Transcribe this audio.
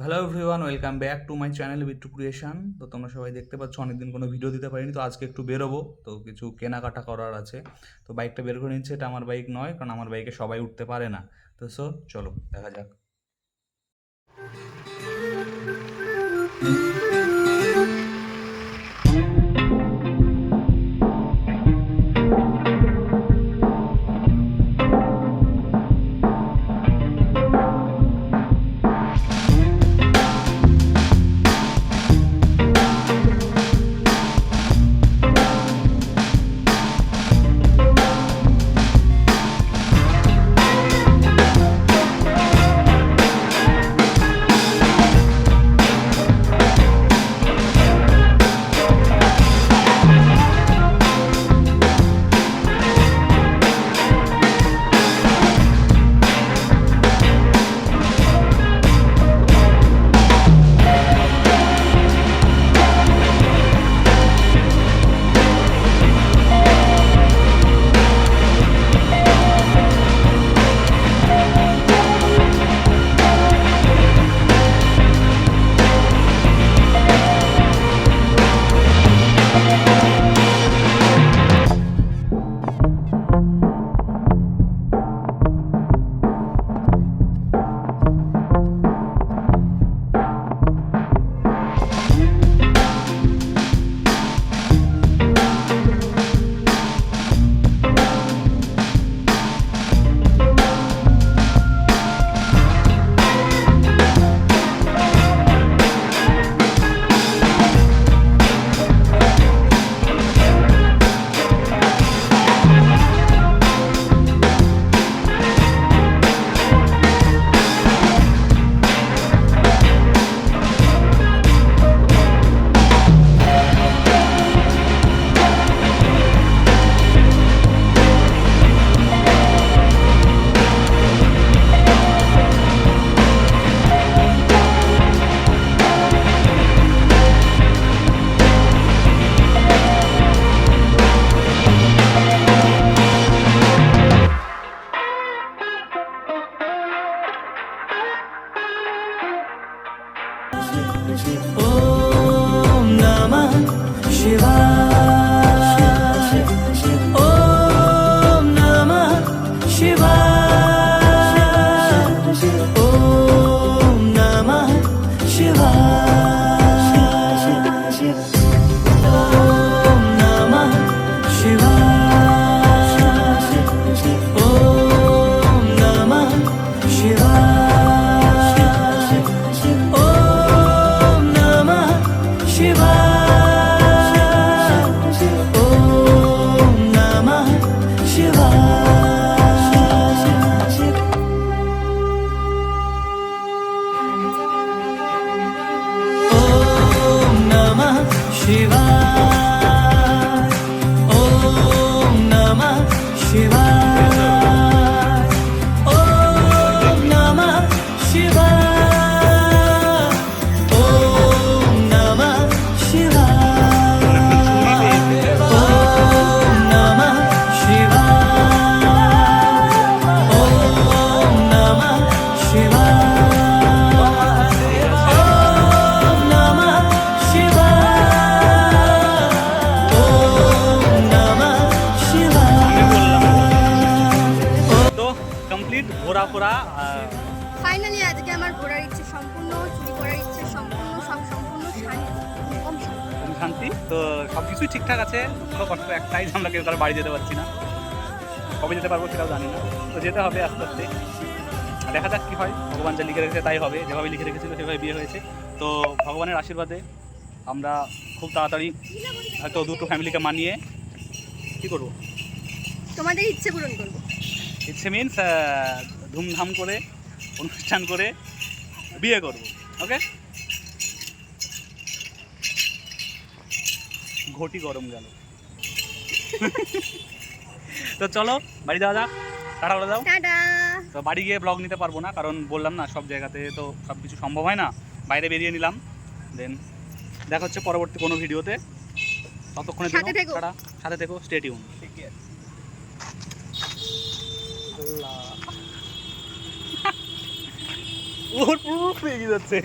Hello everyone welcome back to my channel Bittu creation তো তোমরা সবাই দেখতে পাচ্ছ, অনেকদিন কোনো ভিডিও দিতে পারিনি, তো আজকে একটু বেরোবো। তো কিছু কেনাকাটা করার আছে। তো বাইকটা বের করে নিচ্ছে, এটা আমার বাইক নয়, কারণ আমার বাইকে সবাই উঠতে পারে না। তো সো চলো, দেখা যাক। ॐ नमः शिवाय शिवा কমপ্লিট ঘোরাফোরা ফাইনালি আজকে আমার ঘোরার ইচ্ছে সম্পূর্ণ চুরি করার ইচ্ছে সম্পূর্ণ সব সম্পূর্ণ শান্তি কম শান্তি। তো সব কিছুই ঠিকঠাক আছে কোনো কষ্ট একটাই আমরা কেউ কারও বাড়ি যেতে পারছি না। কবে যেতে পারব সেটাও জানি না। তো যেতে হবে আস্তে আস্তে। দেখা যাক কী হয়। ভগবান যা লিখে রেখেছে তাই হবে। যেভাবে লিখে রেখেছিল সেভাবে বিয়ে হয়েছে। তো ভগবানের আশীর্বাদে আমরা খুব তাড়াতাড়ি হয়তো দুটো ফ্যামিলিকে মানিয়ে কী করব? তোমাদের ইচ্ছে পূরণ করব। ইচ্ছে মিনস ধুমধাম করে অনুষ্ঠান করে বিয়ে করব ওকে ঘটি গরম গেল। তো চলো বাড়ি যাওয়া যাক টাটা বলে দাও। তো বাড়ি গিয়ে ব্লগ নিতে পারব না কারণ বললাম না সব জায়গাতে তো সব কিছু সম্ভব হয় না। বাইরে বেরিয়ে নিলাম দেন দেখা হচ্ছে পরবর্তী কোনো ভিডিওতে। ততক্ষণে সাথে থেকো। সাথে থেকো স্টেটিউন ওর পুরো এগিয়ে যাচ্ছে